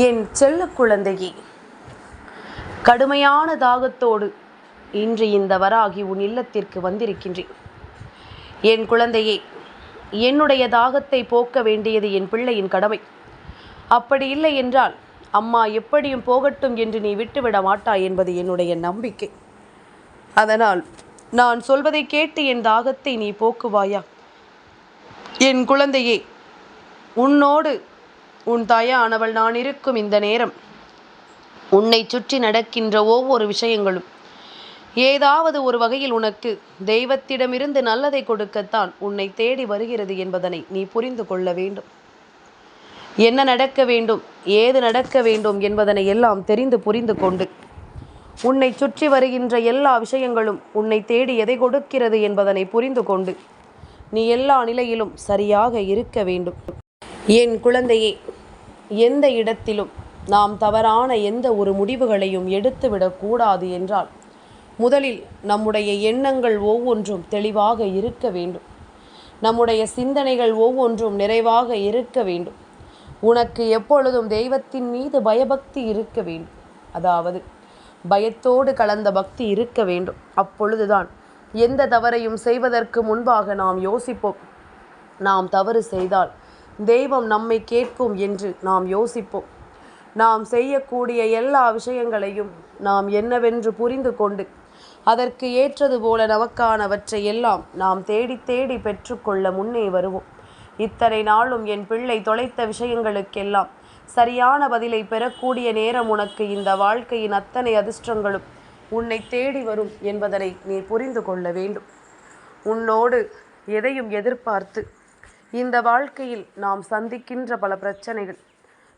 என் செல்ல குழந்தையே கடுமையான தாகத்தோடு இன்று இந்த வராகி உன் இல்லத்திற்கு வந்திருக்கின்றேன். என் குழந்தையே என்னுடைய தாகத்தை போக்க வேண்டியது என் பிள்ளையின் கடமை. அப்படி இல்லை என்றால் அம்மா எப்படியும் போகட்டும் என்று நீ விட்டுவிட மாட்டாய் என்பது என்னுடைய நம்பிக்கை. அதனால் நான் சொல்வதை கேட்டு என் தாகத்தை நீ போக்குவாயா? என் குழந்தையே உன்னோடு உன் தாயானவள் நான் இருக்கும் இந்த நேரம். உன்னை சுற்றி நடக்கின்ற ஒவ்வொரு விஷயங்களும் ஏதாவது ஒரு வகையில் உனக்கு தெய்வத்திடமிருந்து நல்லதை கொடுக்கத்தான் உன்னை தேடி வருகிறது என்பதனை நீ புரிந்து கொள்ள வேண்டும். என்ன நடக்க வேண்டும் ஏது நடக்க வேண்டும் என்பதனை எல்லாம் தெரிந்து புரிந்து கொண்டு உன்னை சுற்றி வருகின்ற எல்லா விஷயங்களும் உன்னை தேடி எதை கொடுக்கிறது என்பதனை புரிந்து கொண்டு நீ எல்லா நிலையிலும் சரியாக இருக்க வேண்டும். என் குழந்தையே எந்த இடத்திலும் நாம் தவறான எந்த ஒரு முடிவுகளையும் எடுத்துவிடக்கூடாது என்றால் முதலில் நம்முடைய எண்ணங்கள் ஒவ்வொன்றும் தெளிவாக இருக்க வேண்டும். நம்முடைய சிந்தனைகள் ஒவ்வொன்றும் நிறைவாக இருக்க வேண்டும். உனக்கு எப்பொழுதும் தெய்வத்தின் மீது பயபக்தி இருக்க வேண்டும். அதாவது பயத்தோடு கலந்த பக்தி இருக்க வேண்டும். அப்பொழுதுதான் எந்த தவறையும் செய்வதற்கு முன்பாக நாம் யோசிப்போம். நாம் தவறு செய்தால் தெய்வம் நம்மை கேட்கும் என்று நாம் யோசிப்போம். நாம் செய்யக்கூடிய எல்லா விஷயங்களையும் நாம் என்னவென்று புரிந்து கொண்டு அதற்கு ஏற்றது போல நமக்கானவற்றை எல்லாம் நாம் தேடி தேடி பெற்றுக்கொள்ள முன்னே வருவோம். இத்தனை நாளும் என் பிள்ளை தொலைத்த விஷயங்களுக்கெல்லாம் சரியான பதிலை பெறக்கூடிய நேரம் உனக்கு இந்த வாழ்க்கையின் அத்தனை அதிர்ஷ்டங்களும் உன்னை தேடி வரும் என்பதனை நீ புரிந்து கொள்ள வேண்டும். உன்னோடு எதையும் எதிர்பார்த்து இந்த வாழ்க்கையில் நாம் சந்திக்கின்ற பல பிரச்சனைகள்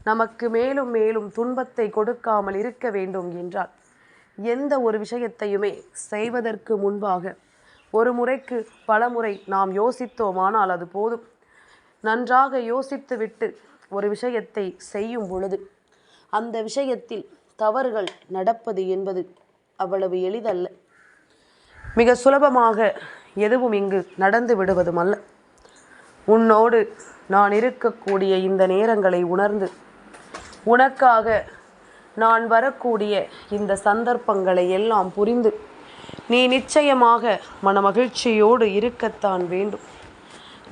நமக்கு மேலும் மேலும் துன்பத்தை கொடுக்காமல் இருக்க வேண்டும் என்றால் எந்த ஒரு விஷயத்தையுமே செய்வதற்கு முன்பாக ஒரு முறைக்கு பல முறை நாம் யோசித்தோமானால் அது போதும். நன்றாக யோசித்துவிட்டு ஒரு விஷயத்தை செய்யும் பொழுது அந்த விஷயத்தில் தவறுகள் நடப்பது என்பது அவ்வளவு எளிதல்ல. மிக சுலபமாக எதுவும் இங்கு நடந்து விடுவதும் அல்ல. உன்னோடு நான் இருக்கக்கூடிய இந்த நேரங்களை உணர்ந்து உனக்காக நான் வரக்கூடிய இந்த சந்தர்ப்பங்களை எல்லாம் புரிந்து நீ நிச்சயமாக மனமகிழ்ச்சியோடு இருக்கத்தான் வேண்டும்.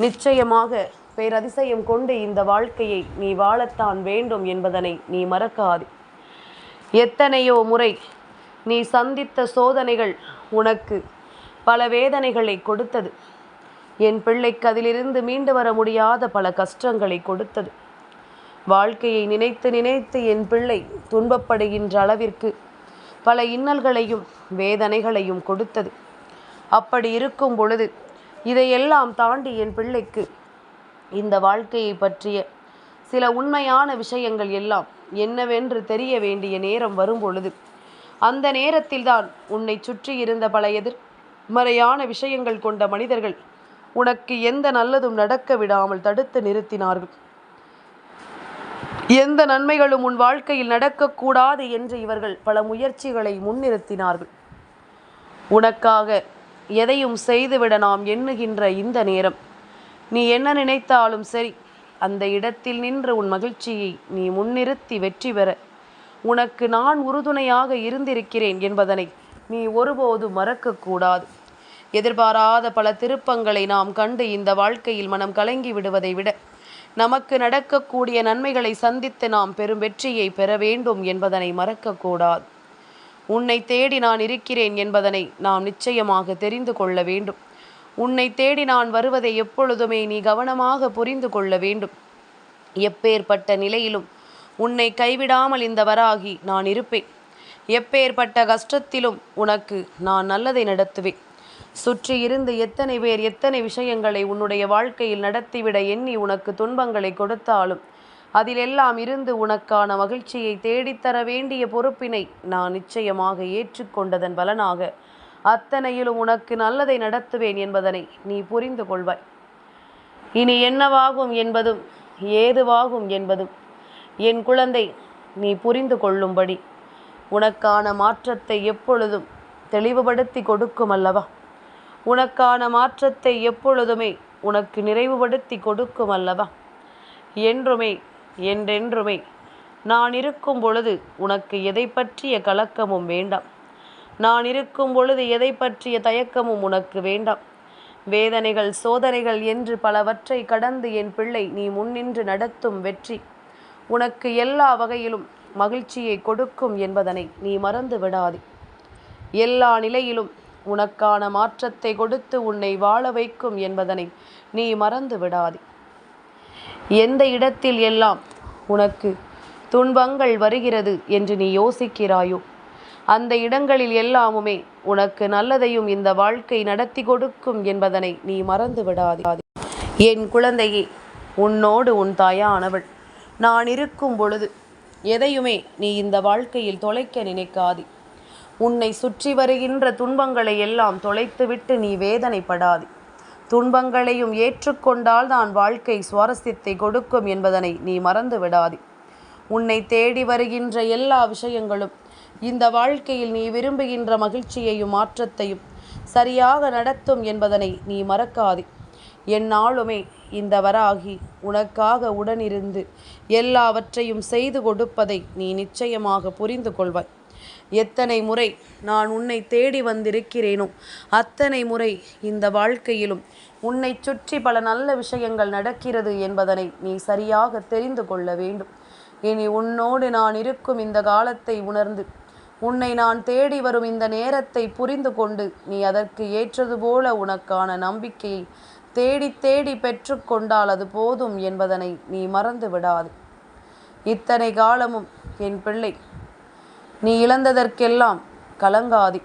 நிச்சயமாக பேரதிசயம் கொண்டு இந்த வாழ்க்கையை நீ வாழத்தான் வேண்டும் என்பதனை நீ மறக்காது. எத்தனையோ முறை நீ சந்தித்த சோதனைகள் உனக்கு பல வேதனைகளை கொடுத்தது. என் பிள்ளைக்கு அதிலிருந்து மீண்டு வர முடியாத பல கஷ்டங்களை கொடுத்தது. வாழ்க்கையை நினைத்து நினைத்து என் பிள்ளை துன்பப்படுகின்ற அளவிற்கு பல இன்னல்களையும் வேதனைகளையும் கொடுத்தது. அப்படி இருக்கும் பொழுது இதையெல்லாம் தாண்டி என் பிள்ளைக்கு இந்த வாழ்க்கையை பற்றிய சில உண்மையான விஷயங்கள் எல்லாம் என்னவென்று தெரிய வேண்டிய நேரம் வரும் பொழுது அந்த நேரத்தில்தான் உன்னை சுற்றி இருந்த பல எதிர்மறையான விஷயங்கள் கொண்ட மனிதர்கள் உனக்கு எந்த நல்லதும் நடக்க விடாமல் தடுத்து நிறுத்தினார்கள். எந்த நன்மைகளும் உன் வாழ்க்கையில் நடக்கக்கூடாது என்று இவர்கள் பல முயற்சிகளை முன்னிறுத்தினார்கள். உனக்காக எதையும் செய்துவிட நாம் எண்ணுகின்ற இந்த நேரம். நீ என்ன நினைத்தாலும் சரி அந்த இடத்தில் நின்று உன் மகிழ்ச்சியை நீ முன்னிறுத்தி வெற்றி பெற. உனக்கு நான் உறுதுணையாக இருந்திருக்கிறேன் என்பதனை நீ ஒருபோது மறக்கக்கூடாது எதிர்பாராத பல திருப்பங்களை நாம் கண்டு இந்த வாழ்க்கையில் மனம் கலங்கி விடுவதை விட நமக்கு நடக்கக்கூடிய நன்மைகளை சந்தித்து நாம் பெரும் வெற்றியை பெற வேண்டும் என்பதனை மறக்கக்கூடாது. உன்னை தேடி நான் இருக்கிறேன் என்பதனை நாம் நிச்சயமாக தெரிந்து கொள்ள வேண்டும். உன்னை தேடி நான் வருவதை எப்பொழுதுமே நீ கவனமாக புரிந்து கொள்ள வேண்டும். எப்பேற்பட்ட நிலையிலும் உன்னை கைவிடாமல் இந்த வராகி நான் இருப்பேன். எப்பேற்பட்ட கஷ்டத்திலும் உனக்கு நான் நல்லதை நடத்துவேன். சுற்றி இருந்து எத்தனை பேர் எத்தனை விஷயங்களை உன்னுடைய வாழ்க்கையில் நடத்திவிட எண்ணி உனக்கு துன்பங்களை கொடுத்தாலும் அதிலெல்லாம் இருந்து உனக்கான மகிழ்ச்சியை தேடித்தர வேண்டிய பொறுப்பினை நான் நிச்சயமாக ஏற்றுக்கொண்டதன் பலனாக அத்தனையிலும் உனக்கு நல்லதை நடத்துவேன் என்பதனை நீ புரிந்து கொள்வாய். இனி என்னவாகும் என்பதும் ஏதுவாகும் என்பதும் என் குழந்தை நீ புரிந்து கொள்ளும்படி உனக்கான மாற்றத்தை எப்பொழுதும் தெளிவுபடுத்தி கொடுக்கும் அல்லவா உனக்கான மாற்றத்தை எப்பொழுதுமே உனக்கு நிறைவுபடுத்தி கொடுக்கும் அல்லவா? என்றுமே என்றென்றுமே நான் இருக்கும் பொழுது உனக்கு எதை பற்றிய கலக்கமும் வேண்டாம். நான் இருக்கும் பொழுது எதை பற்றிய தயக்கமும் உனக்கு வேண்டாம். வேதனைகள் சோதனைகள் என்று பலவற்றை கடந்து என் பிள்ளை நீ முன்னின்று நடத்தும் வெற்றி உனக்கு எல்லா வகையிலும் மகிழ்ச்சியை கொடுக்கும் என்பதனை நீ மறந்து விடாதே எல்லா நிலையிலும் உனக்கான மாற்றத்தை கொடுத்து உன்னை வாழ வைக்கும் என்பதனை நீ மறந்து விடாதே. எந்த இடத்தில் எல்லாம் உனக்கு துன்பங்கள் வருகிறது என்று நீ யோசிக்கிறாயோ அந்த இடங்களில் எல்லாமுமே உனக்கு நல்லதையும் இந்த வாழ்க்கை நடத்தி கொடுக்கும் என்பதனை நீ மறந்து விடாதே. என் குழந்தையே உன்னோடு உன் தாயானவள். நான் இருக்கும் பொழுது எதையுமே நீ இந்த வாழ்க்கையில் தொலைக்க நினைக்காதே. உன்னை சுற்றி வருகின்ற துன்பங்களை எல்லாம் தொலைத்துவிட்டு நீ வேதனைப்படாது. துன்பங்களையும் ஏற்றுக்கொண்டால் தான் வாழ்க்கை சுவாரஸ்யத்தை கொடுக்கும் என்பதனை நீ மறந்து விடாது உன்னை தேடி வருகின்ற எல்லா விஷயங்களும் இந்த வாழ்க்கையில் நீ விரும்புகின்ற மகிழ்ச்சியையும் மாற்றத்தையும் சரியாக நடத்தும் என்பதனை நீ மறக்காதே. எந்நாளுமே இந்த வராகி உனக்காக உடனிருந்து எல்லாவற்றையும் செய்து கொடுப்பதை நீ நிச்சயமாக புரிந்து கொள்வாய். எத்தனை முறை நான் உன்னை தேடி வந்திருக்கிறேனோ அத்தனை முறை இந்த வாழ்க்கையிலும் உன்னை சுற்றி பல நல்ல விஷயங்கள் நடக்கிறது என்பதனை நீ சரியாக தெரிந்து கொள்ள வேண்டும். இனி உன்னோடு நான் இருக்கும் இந்த காலத்தை உணர்ந்து உன்னை நான் தேடி வரும் இந்த நேரத்தை புரிந்து கொண்டு நீ அதற்கு ஏற்றது போல உனக்கான நம்பிக்கையை தேடி தேடி பெற்றுக்கொண்டால் அது போதும் என்பதனை நீ மறந்து விடாது இத்தனை காலமும் என் பிள்ளை நீ இழந்ததற்கெல்லாம் கலங்காதி.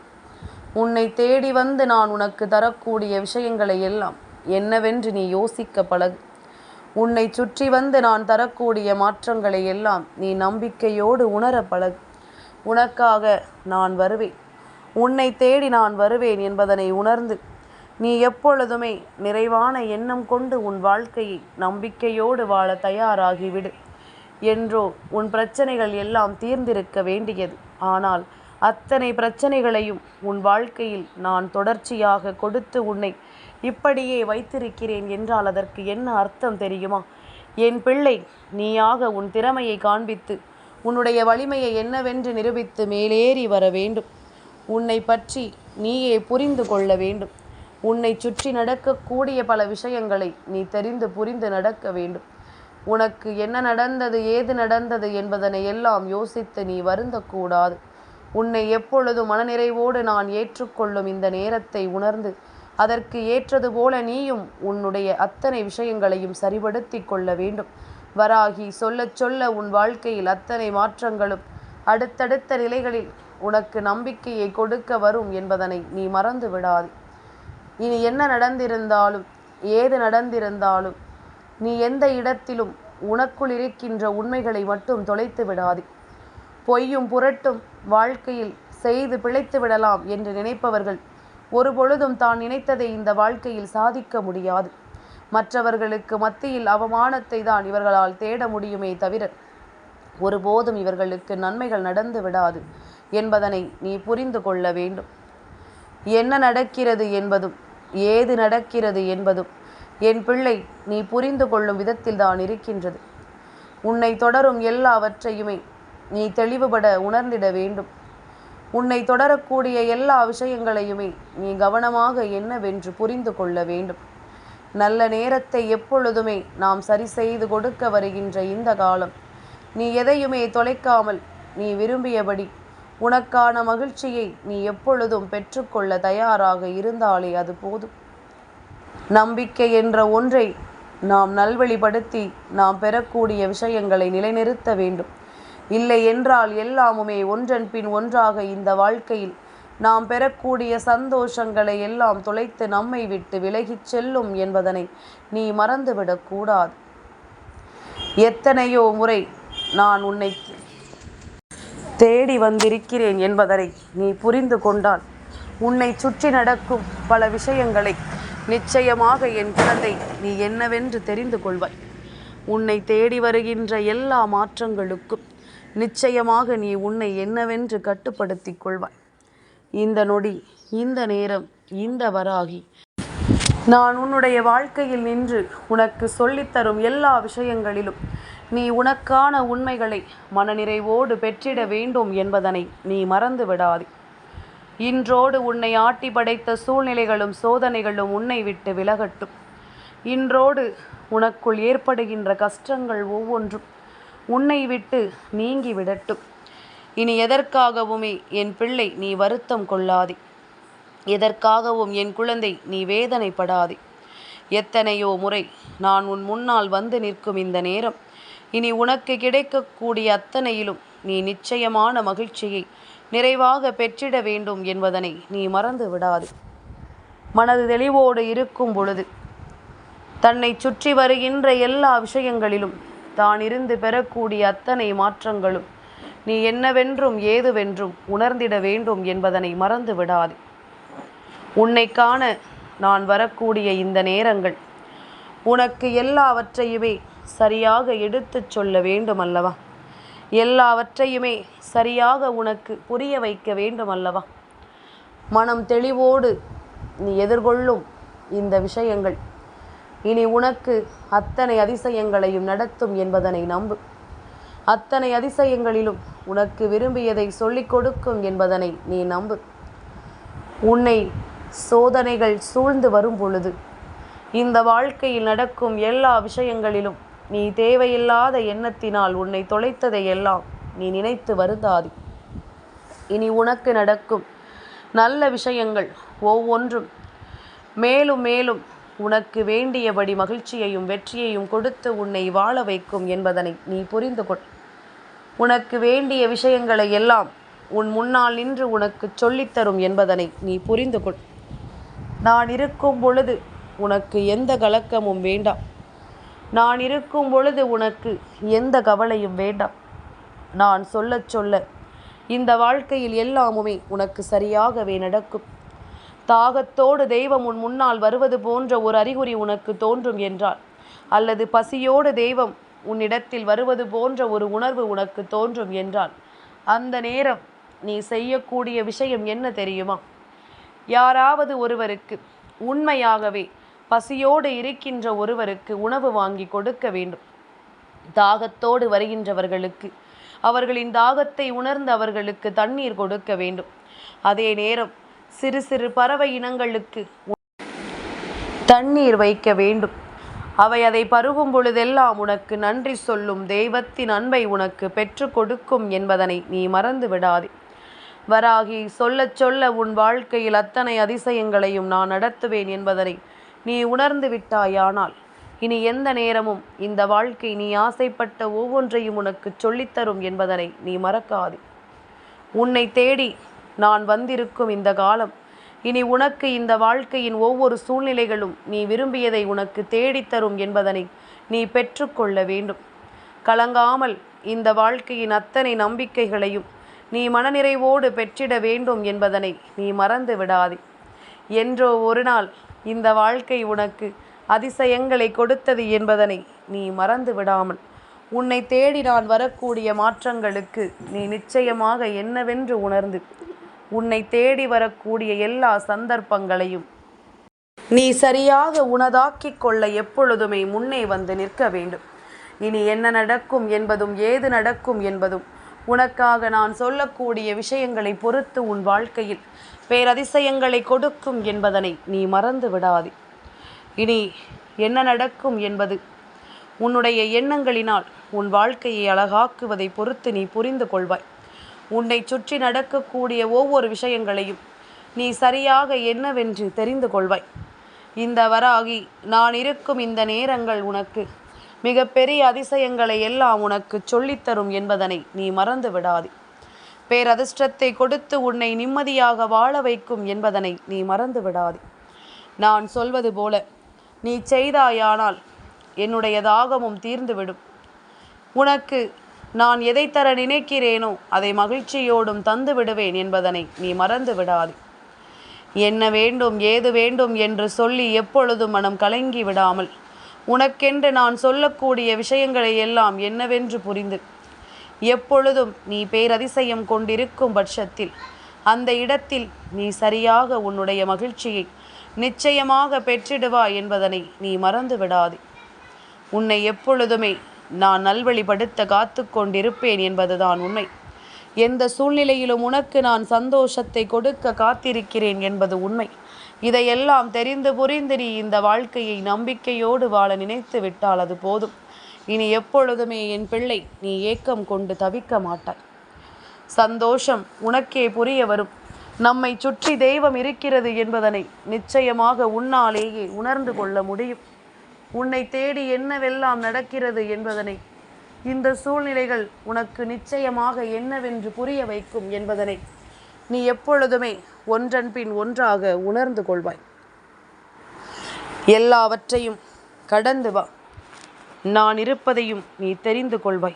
உன்னை தேடி வந்து நான் உனக்கு தரக்கூடிய விஷயங்களை எல்லாம் என்னவென்று நீ யோசிக்க பழகு. உன்னை சுற்றி வந்து நான் தரக்கூடிய மாற்றங்களை எல்லாம் நீ நம்பிக்கையோடு உணர பழகு. உனக்காக நான் வருவேன். உன்னை தேடி நான் வருவேன் என்பதனை உணர்ந்து நீ எப்பொழுதுமே நிறைவான எண்ணம் கொண்டு உன் வாழ்க்கையை நம்பிக்கையோடு வாழ தயாராகிவிடு என்றோ உன் பிரச்சனைகள் எல்லாம் தீர்ந்திருக்க வேண்டியது. ஆனால் அத்தனை பிரச்சனைகளையும் உன் வாழ்க்கையில் நான் தொடர்ச்சியாக கொடுத்து உன்னை இப்படியே வைத்திருக்கிறேன் என்றால் அதற்கு என்ன அர்த்தம் தெரியுமா? என் பிள்ளை நீயாக உன் திறமையை காண்பித்து உன்னுடைய வலிமையை என்னவென்று நிரூபித்து மேலேறி வர வேண்டும். உன்னை பற்றி நீயே புரிந்து கொள்ள வேண்டும். உன்னை சுற்றி நடக்கக்கூடிய பல விஷயங்களை நீ தெரிந்து புரிந்து நடக்க வேண்டும். உனக்கு என்ன நடந்தது ஏது நடந்தது என்பதனை எல்லாம் யோசித்து நீ வருந்தக்கூடாது. உன்னை எப்பொழுதும் மனநிறைவோடு நான் ஏற்றுக்கொள்ளும் இந்த நேரத்தை உணர்ந்து அதற்கு ஏற்றது போல நீயும் உன்னுடைய அத்தனை விஷயங்களையும் சரிபடுத்தி கொள்ள வேண்டும். வராகி சொல்லச் சொல்ல உன் வாழ்க்கையில் அத்தனை மாற்றங்களும் அடுத்தடுத்த நிலைகளில் உனக்கு நம்பிக்கையை கொடுக்க வரும் என்பதனை நீ மறந்து விடாது இனி என்ன நடந்திருந்தாலும் ஏது நடந்திருந்தாலும் நீ எந்த இடத்திலும் உனக்குள் இருக்கின்ற உண்மைகளை மட்டும் தொலைத்து விடாதே. பொய்யும் புரட்டும் வாழ்க்கையில் செய்து பிழைத்து விடலாம் என்று நினைப்பவர்கள் ஒருபொழுதும் தான் நினைத்ததை இந்த வாழ்க்கையில் சாதிக்க முடியாது. மற்றவர்களுக்கு மத்தியில் அவமானத்தை தான் இவர்களால் தேட முடியுமே தவிர ஒருபோதும் இவர்களுக்கு நன்மைகள் நடந்து விடாது என்பதனை நீ புரிந்து கொள்ள வேண்டும். என்ன நடக்கிறது என்பதும் ஏது நடக்கிறது என்பதும் என் பிள்ளை நீ புரிந்து கொள்ளும் விதத்தில் தான் இருக்கின்றது. உன்னை தொடரும் எல்லாவற்றையுமே நீ தெளிவுபட உணர்ந்திட வேண்டும். உன்னை தொடரக்கூடிய எல்லா விஷயங்களையுமே நீ கவனமாக என்னவென்று புரிந்து கொள்ள வேண்டும். நல்ல நேரத்தை எப்பொழுதுமே நாம் சரி செய்து கொடுக்க வருகின்ற இந்த காலம். நீ எதையுமே தொலைக்காமல் நீ விரும்பியபடி உனக்கான மகிழ்ச்சியை நீ எப்பொழுதும் பெற்றுக்கொள்ள தயாராக இருந்தாலே அது போதும். நம்பிக்கை என்ற ஒன்றை நாம் நல்வழிப்படுத்தி நாம் பெறக்கூடிய விஷயங்களை நிலைநிறுத்த வேண்டும். இல்லை என்றால் எல்லாமுமே ஒன்றன் பின் ஒன்றாக இந்த வாழ்க்கையில் நாம் பெறக்கூடிய சந்தோஷங்களை எல்லாம் தொலைத்து நம்மை விட்டு விலகிச் செல்லும் என்பதனை நீ மறந்துவிடக்கூடாது எத்தனையோ முறை நான் உன்னை தேடி வந்திருக்கிறேன் என்பதனை நீ புரிந்து கொண்டால் உன்னை சுற்றி நடக்கும் பல விஷயங்களை நிச்சயமாக என் குழந்தை நீ என்னவென்று தெரிந்து கொள்வாய். உன்னை தேடி வருகின்ற எல்லா மாற்றங்களுக்கும் நிச்சயமாக நீ உன்னை என்னவென்று கட்டுப்படுத்தி கொள்வாய். இந்த நொடி இந்த நேரம் இந்த வராகி. நான் உன்னுடைய வாழ்க்கையில் நின்று உனக்கு சொல்லித்தரும் எல்லா விஷயங்களிலும் நீ உனக்கான உண்மைகளை மனநிறைவோடு பெற்றிட வேண்டும் என்பதனை நீ மறந்து விடாதே. இன்றோடு உன்னை ஆட்டி படைத்த சூழ்நிலைகளும் சோதனைகளும் உன்னை விட்டு விலகட்டும். இன்றோடு உனக்குள் ஏற்படுகின்ற கஷ்டங்கள் ஒவ்வொன்றும் உன்னை விட்டு நீங்கி விடட்டும். இனி எதற்காகவுமே என் பிள்ளை நீ வருத்தம் கொள்ளாதே. எதற்காகவும் என் குழந்தை நீ வேதனைப்படாதே. எத்தனையோ முறை நான் உன் முன்னால் வந்து நிற்கும் இந்த நேரம். இனி உனக்கு கிடைக்கக்கூடிய அத்தனையிலும் நீ நிச்சயமான மகிழ்ச்சியை நிறைவாக பெற்றிட வேண்டும் என்பதனை நீ மறந்து விடாது. மனது தெளிவோடு இருக்கும் பொழுது தன்னை சுற்றி வருகின்ற எல்லா விஷயங்களிலும் தான் இருந்து பெறக்கூடிய அத்தனை மாற்றங்களும் நீ என்னவென்றும் ஏதுவென்றும் உணர்ந்திட வேண்டும் என்பதனை மறந்து விடாது. உன்னை காண நான் வரக்கூடிய இந்த நேரங்கள் உனக்கு எல்லாவற்றையுமே சரியாக எடுத்துச் சொல்ல வேண்டும் அல்லவா? எல்லாவற்றையுமே சரியாக உனக்கு புரிய வைக்க வேண்டும் அல்லவா மனம் தெளிவோடு நீ எதிர்கொள்ளும் இந்த விஷயங்கள். இனி உனக்கு அத்தனை அதிசயங்களையும் நடத்தும் என்பதனை நம்பு. அத்தனை அதிசயங்களிலும் உனக்கு விரும்பியதை சொல்லிக் கொடுக்கும் என்பதனை நீ நம்பு. உன்னை சோதனைகள் சூழ்ந்து வரும் பொழுது இந்த வாழ்க்கையில் நடக்கும் எல்லா விஷயங்களிலும் நீ தேவையில்லாத எண்ணத்தினால் உன்னை தொலைத்ததை எல்லாம் நீ நினைத்து வருந்தாதி. இனி உனக்கு நடக்கும் நல்ல விஷயங்கள் ஒவ்வொன்றும் மேலும் மேலும் உனக்கு வேண்டியபடி மகிழ்ச்சியையும் வெற்றியையும் கொடுத்து உன்னை வாழ வைக்கும் என்பதனை நீ புரிந்து கொள். உனக்கு வேண்டிய விஷயங்களை எல்லாம் உன் முன்னால் நின்று உனக்கு சொல்லித்தரும் என்பதனை நீ புரிந்து கொள். நான் இருக்கும் பொழுது உனக்கு எந்த கலக்கமும் வேண்டாம். நான் இருக்கும் பொழுது உனக்கு எந்த கவலையும் வேண்டாம். நான் சொல்லச் சொல்ல இந்த வாழ்க்கையில் எல்லாமுமே உனக்கு சரியாகவே நடக்கும். தாகத்தோடு தெய்வம் உன் முன்னால் வருவது போன்ற ஒரு அறிகுறி உனக்கு தோன்றும் என்றால் அல்லது பசியோடு தெய்வம் உன்னிடத்தில் வருவது போன்ற ஒரு உணர்வு உனக்கு தோன்றும் என்றால் அந்த நேரம் நீ செய்யக்கூடிய விஷயம் என்ன தெரியுமா? யாராவது ஒருவருக்கு உண்மையாகவே பசியோடு இருக்கின்ற ஒருவருக்கு உணவு வாங்கி கொடுக்க வேண்டும். தாகத்தோடு வருகின்றவர்களுக்கு அவர்களின் தாகத்தை உணர்ந்து அவர்களுக்கு தண்ணீர் கொடுக்க வேண்டும். அதே நேரம் சிறு சிறு பறவை இனங்களுக்கு தண்ணீர் வைக்க வேண்டும். அவை அதை பருகும் பொழுதெல்லாம் உனக்கு நன்றி சொல்லும் தெய்வத்தின் அன்பை உனக்கு பெற்று கொடுக்கும் என்பதனை நீ மறந்து விடாதே. வராகி சொல்லச் சொல்ல உன் வாழ்க்கையில் அத்தனை அதிசயங்களையும் நான் நடத்துவேன் என்பதனை நீ உணர்ந்து விட்டாயானால். இனி எந்த நேரமும் இந்த வாழ்க்கை நீ ஆசைப்பட்ட ஒவ்வொன்றையும் உனக்கு சொல்லித்தரும் என்பதனை நீ மறக்காது. உன்னை தேடி நான் வந்திருக்கும் இந்த காலம் இனி உனக்கு இந்த வாழ்க்கையின் ஒவ்வொரு சூழ்நிலைகளும் நீ விரும்பியதை உனக்கு தேடித்தரும் என்பதனை நீ பெற்றுக்கொள்ள வேண்டும். கலங்காமல் இந்த வாழ்க்கையின் அத்தனை நம்பிக்கைகளையும் நீ மனநிறைவோடு பெற்றிட வேண்டும் என்பதனை நீ மறந்து விடாதே. என்றோ ஒரு நாள் இந்த வாழ்க்கை உனக்கு அதிசயங்களை கொடுத்தது என்பதனை நீ மறந்து விடாமல் உன்னை தேடி நான் வரக்கூடிய மாற்றங்களுக்கு நீ நிச்சயமாக என்னவென்று உணர்ந்து உன்னை தேடி வரக்கூடிய எல்லா சந்தர்ப்பங்களையும் நீ சரியாக உனதாக்கிக் கொள்ள எப்பொழுதுமே முன்னே வந்து நிற்க வேண்டும். இனி என்ன நடக்கும் என்பதும் ஏது நடக்கும் என்பதும் உனக்காக நான் சொல்லக்கூடிய விஷயங்களை பொறுத்து உன் வாழ்க்கையில் பேரதிசயங்களை கொடுக்கும் என்பதனை நீ மறந்து விடாதே. இனி என்ன நடக்கும் என்பது? உன்னுடைய எண்ணங்களினால் உன் வாழ்க்கையை அழகாக்குவதை பொறுத்து நீ புரிந்து கொள்வாய். உன்னை சுற்றி நடக்கக்கூடிய ஒவ்வொரு விஷயங்களையும் நீ சரியாக என்னவென்று தெரிந்து கொள்வாய். இந்த வராகி நான் இருக்கும் இந்த நேரங்கள் உனக்கு மிகப்பெரிய அதிசயங்களை எல்லாம் உனக்கு சொல்லித்தரும் என்பதனை நீ மறந்து விடாதே. பேரதிர்ஷ்டத்தை கொடுத்து உன்னை நிம்மதியாக வாழ வைக்கும் என்பதனை நீ மறந்து விடாதே நான் சொல்வது போல நீ செய்தாயானால் என்னுடைய தாகமும் தீர்ந்துவிடும். உனக்கு நான் எதை தர நினைக்கிறேனோ அதை மகிழ்ச்சியோடும் தந்து விடுவேன் என்பதனை நீ மறந்து விடாது என்ன வேண்டும் ஏது வேண்டும் என்று சொல்லி எப்பொழுதும் மனம் கலங்கி விடாமல் உனக்கென்று நான் சொல்லக்கூடிய விஷயங்களை எல்லாம் என்னவென்று புரிந்து எப்பொழுதும் நீ பேரதிசயம் கொண்டிருக்கும் பட்சத்தில் அந்த இடத்தில் நீ சரியாக உன்னுடைய மகிழ்ச்சியை நிச்சயமாக பெற்றிடுவாய் என்பதனை நீ மறந்து விடாதே. உன்னை எப்பொழுதுமே நான் நல்வழிப்படுத்த காத்து கொண்டிருப்பேன் என்பதுதான் உண்மை. எந்த சூழ்நிலையிலும் உனக்கு நான் சந்தோஷத்தை கொடுக்க காத்திருக்கிறேன் என்பது உண்மை. இதையெல்லாம் தெரிந்து புரிந்து நீ இந்த வாழ்க்கையை நம்பிக்கையோடு வாழ நினைத்து விட்டால் அது போதும். இனி எப்பொழுதுமே என் பிள்ளை நீ ஏக்கம் கொண்டு தவிக்க மாட்டாய். சந்தோஷம் உனக்கே புரிய வரும். நம்மை சுற்றி தெய்வம் இருக்கிறது என்பதனை நிச்சயமாக உன்னாலேயே உணர்ந்து கொள்ள முடியும். உன்னை தேடி என்னவெல்லாம் நடக்கிறது என்பதனை இந்த சூழ்நிலைகள் உனக்கு நிச்சயமாக என்னவென்று புரிய வைக்கும் என்பதனை நீ எப்பொழுதுமே ஒன்றன் பின் ஒன்றாக உணர்ந்து கொள்வாய். எல்லாவற்றையும் கடந்து வா. நான் இருப்பதையும் நீ தெரிந்து கொள்வாய்.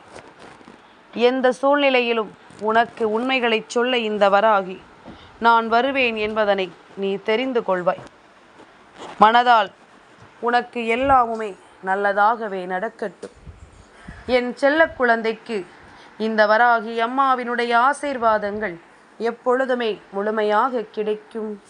எந்த சூழ்நிலையிலும் உனக்கு உண்மைகளைச் சொல்ல இந்த வராகி நான் வருவேன் என்பதனை நீ தெரிந்து கொள்வாய். மனதால் உனக்கு எல்லாமுமே நல்லதாகவே நடக்கட்டும். என் செல்ல குழந்தைக்கு இந்த வராகி அம்மாவினுடைய ஆசீர்வாதங்கள் எப்பொழுதுமே முழுமையாக கிடைக்கும்.